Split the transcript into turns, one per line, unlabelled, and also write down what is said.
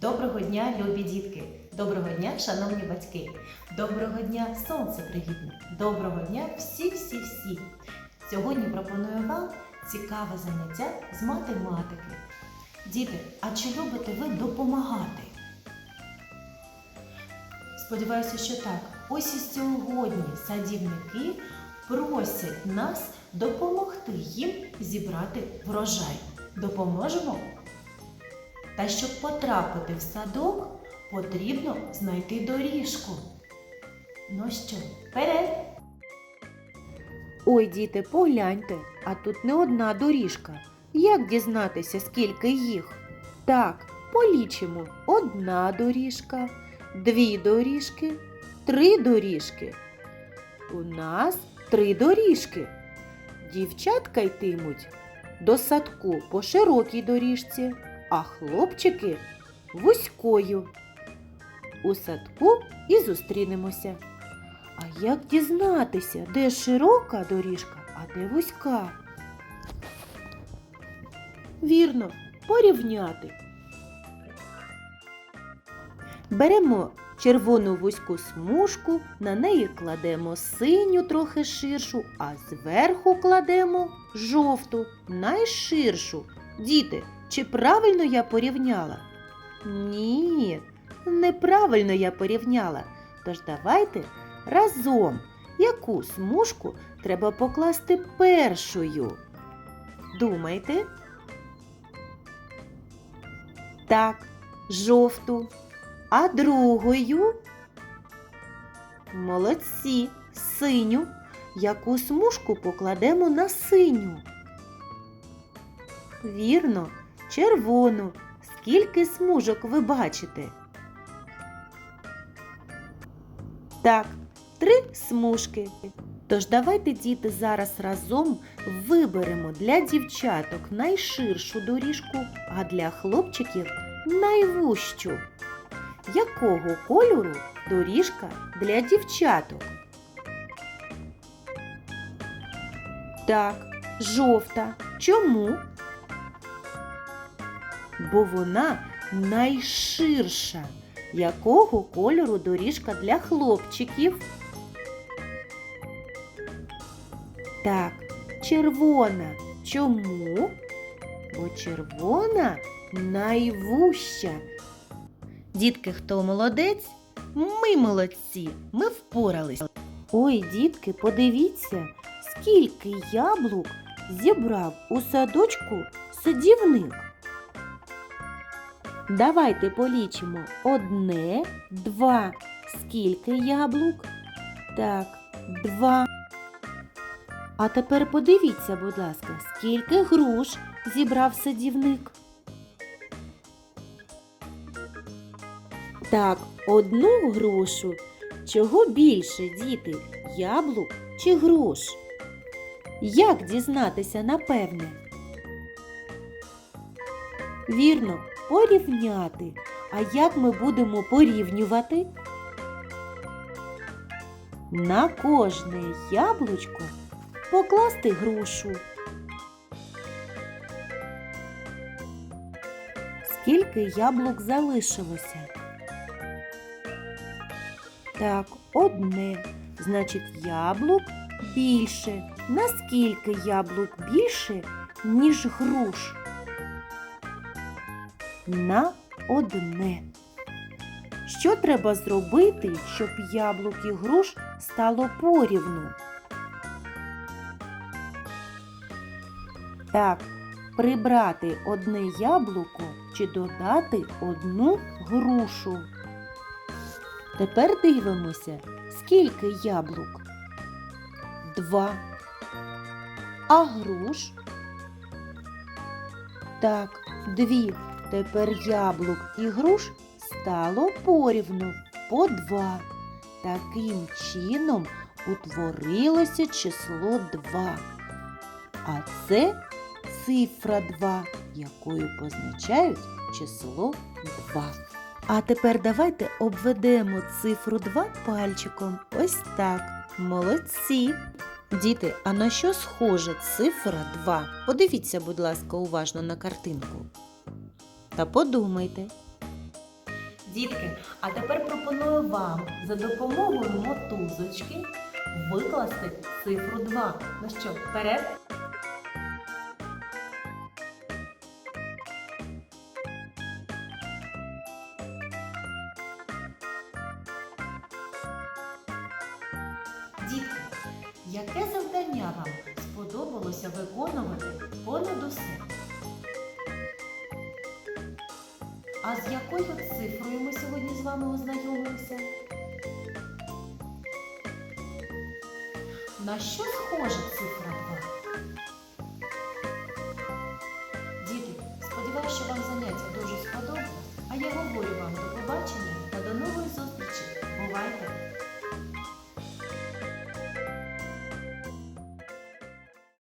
Доброго дня, любі дітки! Доброго дня, шановні батьки! Доброго дня, сонце привітне! Доброго дня всі-всі-всі! Сьогодні пропоную вам цікаве заняття з математики. Діти, а чи любите ви допомагати? Сподіваюся, що так. Ось і сьогодні садівники просять нас допомогти їм зібрати врожай. Допоможемо? Та щоб потрапити в садок, потрібно знайти доріжку. Ну що, вперед!
Ой, діти, погляньте, а тут не одна доріжка. Як дізнатися, скільки їх? Так, полічимо. Одна доріжка, дві доріжки, три доріжки. У нас три доріжки. Дівчатка йтимуть до садку по широкій доріжці, а хлопчики вузькою. У садку і зустрінемося. А як дізнатися, де широка доріжка, а де вузька? Вірно, порівняти. Беремо червону вузьку смужку, на неї кладемо синю трохи ширшу, а зверху кладемо жовту, найширшу. Діти, чи правильно я порівняла? Ні, неправильно я порівняла. Тож давайте разом, яку смужку треба покласти першою. Думайте. Так, жовту. А другою. Молодці, синю. Яку смужку покладемо на синю? Вірно, червону. Скільки смужок ви бачите? Так, три смужки. Тож давайте, діти, зараз разом виберемо для дівчаток найширшу доріжку, а для хлопчиків найвущу. Якого кольору доріжка для дівчаток? Так, жовта. Чому? Бо вона найширша. Якого кольору доріжка для хлопчиків? Так, червона. Чому? Бо червона найвуща. Дітки, хто молодець? Ми молодці, ми впорались. Ой, дітки, подивіться, скільки яблук зібрав у садочку садівник. Давайте полічимо одне, два. Скільки яблук? Так, два. А тепер подивіться, будь ласка, скільки груш зібрав садівник. Так, одну грушу. Чого більше, діти? Яблук чи груш? Як дізнатися напевне? Вірно, порівняти. А як ми будемо порівнювати? На кожне яблучко покласти грушу. Скільки яблук залишилося? Так, одне. Значить, яблук більше. Наскільки яблук більше, ніж груш? На одне. Що треба зробити, щоб яблук і груш стало порівну? Так, прибрати одне яблуко чи додати одну грушу. Тепер дивимося, скільки яблук? Два. А груш? Так, дві. Тепер яблук і груш стало порівну по два. Таким чином утворилося число 2. А це цифра 2, якою позначають число 2. А тепер давайте обведемо цифру 2 пальчиком. Ось так. Молодці. Діти, а на що схожа цифра 2? Подивіться, будь ласка, уважно на картинку. Та подумайте.
Дітки, а тепер пропоную вам за допомогою мотузочки викласти цифру 2. Ну що, вперед? Дітки, яке завдання вам сподобалося виконувати понад усе? А з якою цифрою ми сьогодні з вами ознайомилися? На що схожа цифра 2? Діти, сподіваюся, що вам заняття дуже сподобалось, а я говорю вам до побачення